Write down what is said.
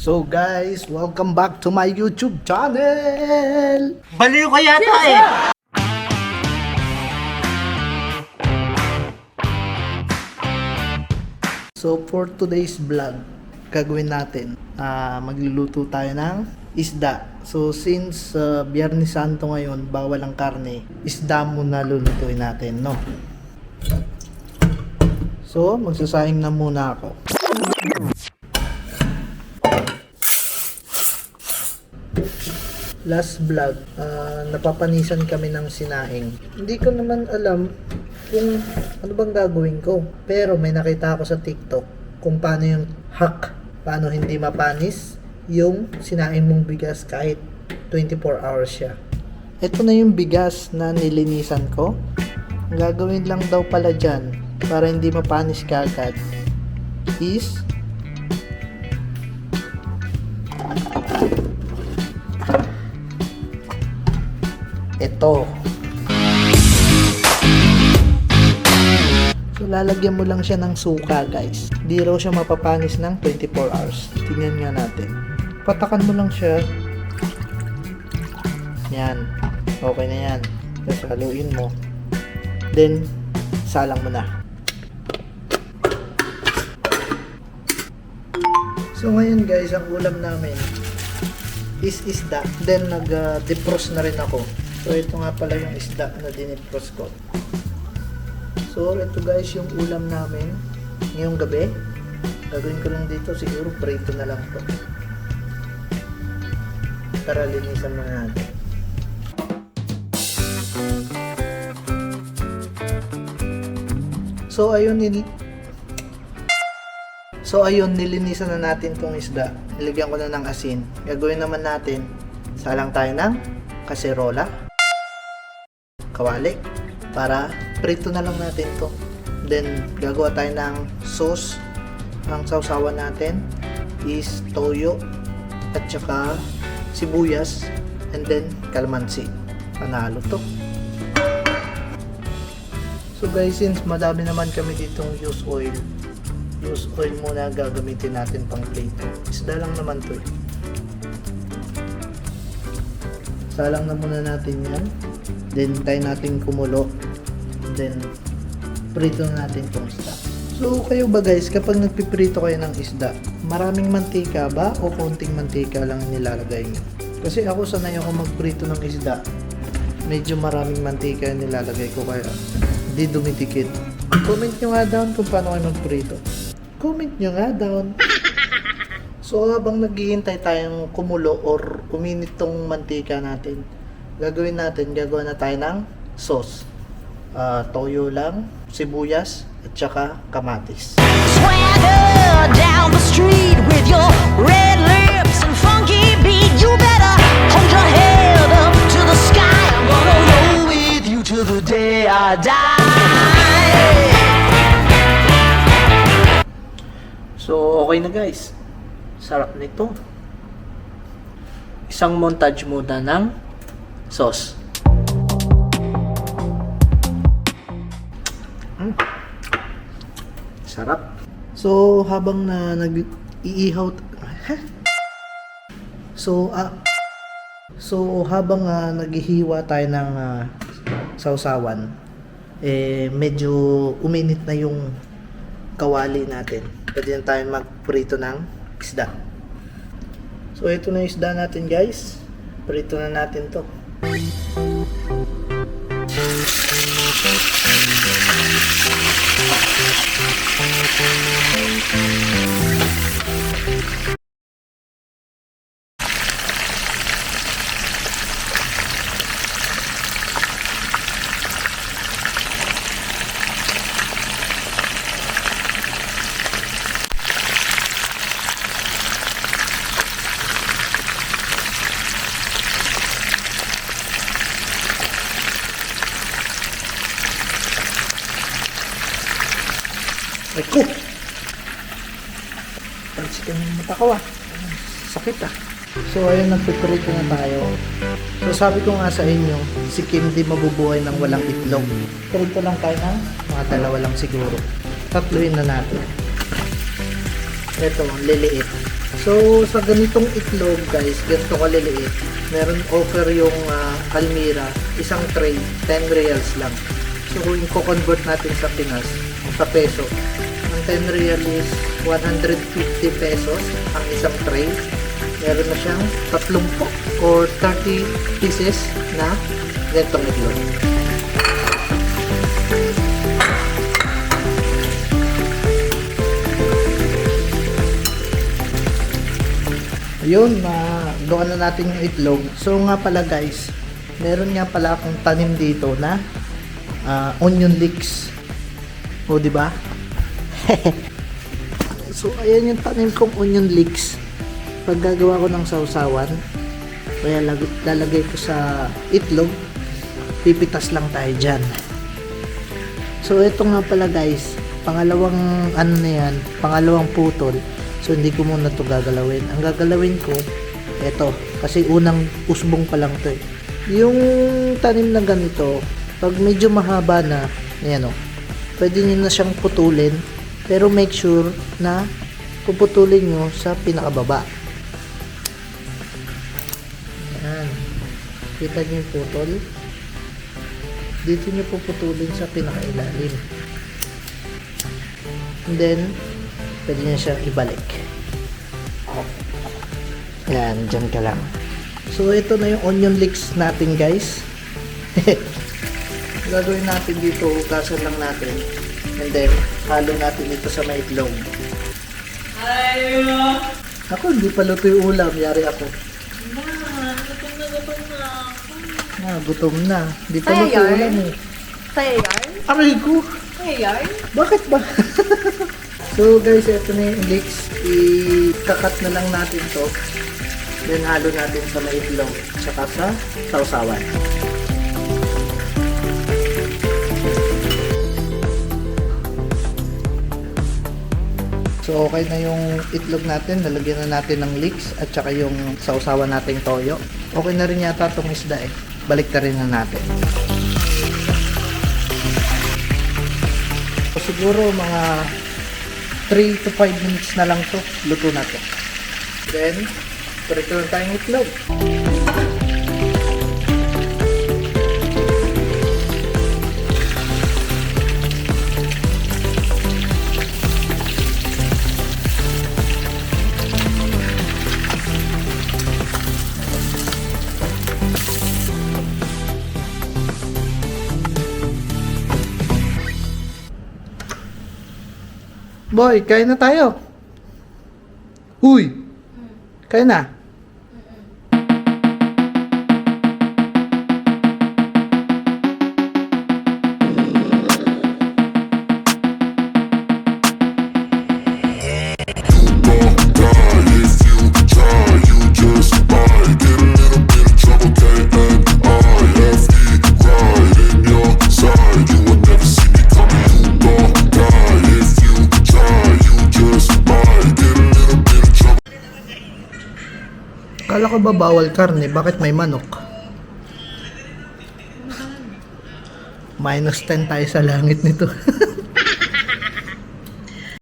So guys, welcome back to my YouTube channel! Baliw ka yata eh. So for today's vlog, gagawin natin, ah magluluto tayo ng isda. So since uh, Biyernes Santo ngayon, bawal ang karne, isda muna lulutuin natin, no? So, magsasahing na muna ako. Last vlog, ah, napapanisan kami ng sinaing. Hindi ko naman alam kung ano bang gagawin ko. Pero may nakita ako sa TikTok kung paano yung hack, paano hindi mapanis yung sinaing mong bigas kahit 24 hours siya. Ito na yung bigas na nilinisan ko. Ang gagawin lang daw pala dyan para hindi mapanis ka is ito. So, lalagyan mo lang siya ng suka, guys. Di raw siya mapapanis ng 24 hours. Tingnan nga natin. Patakan mo lang siya. Yan. Okay na yan. Tapos haluin mo. Then, salang mo na. So ngayon guys, ang ulam namin is isda. Then nag-defrost na rin ako. So ito nga pala yung isda na dinefrost ko. So ito guys yung ulam namin ngayong gabi. Gagawin ko lang dito siguro prito na lang to. Para linisan muna natin. So ayun nil So ayun, nilinisan na natin tong isda. Nilagyan ko na ng asin. Gagawin naman natin, salang tayo ng kaserola, kawali, para prito na lang natin to. Then, gagawa tayo ng sauce. Ang sausawan natin is toyo at saka sibuyas and then kalamansi. Panalo to. So guys, since madami naman kami ditong use oil, use oil muna gagamitin natin pang prito. Isda lang naman to eh. Salang na muna natin yan. Then, tayo natin kumulo. Then, prito na natin tong isda. So, kayo ba guys, kapag nagpiprito kayo ng isda, maraming mantika ba o konting mantika lang nilalagay nyo? Kasi ako sanay ako magprito ng isda. Medyo maraming mantika yung nilalagay ko kaya hindi dumitikit. Comment nyo nga down kung paano kayo magprito. Comment nyo nga down. So habang naghihintay tayong kumulo or uminit tong mantika natin, gagawin natin, gagawa na tayo ng sauce. Ah, toyo lang, sibuyas, at saka kamatis. Swagger down the street with your red lips and funky beat. You better hold your head up to the sky. I'm gonna roll with you till the day I die. So, okay na guys. Sarap nito. Isang montage muna ng sauce. Mm. Sarap. So, habang na nag-iihaw... Ha? So, ah... so, habang ah, naghihiwa tayo ng ah, sausawan, eh, medyo uminit na yung kawali natin. Pwede na tayo magprito ng isda. So, ito na yung isda natin guys. Prito na natin to. Thank you. Ay ko! Pansikan yung mata ko ah. Sakit ah. So ayun, nagpiprito na tayo. So sabi ko nga sa inyo, si Kim di mabubuhay ng walang itlog. Prito lang tayo ng mga dalawa lang siguro. Tatluin na natin. Ito, liliit. So, sa ganitong itlog, guys, ganito kaliliit, meron offer yung ah, Almira, isang tray, 10 reals lang. So, kung i-convert natin sa Pinas, sa peso, 10 real is 150 pesos ang isang tray. Meron na siyang 30 or 30 pieces na ganitong itlog. Ayun, magawa na natin yung itlog. So nga pala guys, meron nga pala akong tanim dito na ah, onion leeks. O, di ba? so, ayan yung tanim kong onion leeks. Pag gagawa ko ng sausawan, kaya lag- lalagay ko sa itlog, pipitas lang tayo dyan. So, ito nga pala guys, pangalawang ano na yan, pangalawang putol. So, hindi ko muna to gagalawin. Ang gagalawin ko, ito, kasi unang usbong pa lang to eh. Yung tanim na ganito, pag medyo mahaba na, ayan o, pwede nyo na siyang putulin, pero make sure na puputulin nyo sa pinakababa. Ayan. Kita nyo yung putol? dito nyo puputulin sa pinakailalim. And then, pwede nyo siyang ibalik. Yan, dyan ka lang. So, ito na yung onion leeks natin, guys. Gagawin natin dito, hugasan lang natin. And then, halo natin ito sa may itlog. Ako, hindi pa luto yung ulam. Yari ako. Ah, gutom na. Hindi pa Kaya luto yung yarn? ulam eh. Kaya yarn? Aray ko! Yarn? Bakit ba? so guys, ito na yung leeks. I-kakat na lang natin to. Then halo natin sa may itlog. Tsaka sa sausawan. So okay na yung itlog natin. Nalagyan na natin ng leeks at tsaka yung sausawan nating toyo. Okay na rin yata itong isda eh. Balik na rin na natin. So, siguro mga 3 to 5 minutes na lang to luto na to. Then, prito na tayong itlog. Boy, kain na tayo. Uy! Kain na. Kala ko ba bawal karne? Bakit may manok? Minus 10 tayo sa langit nito.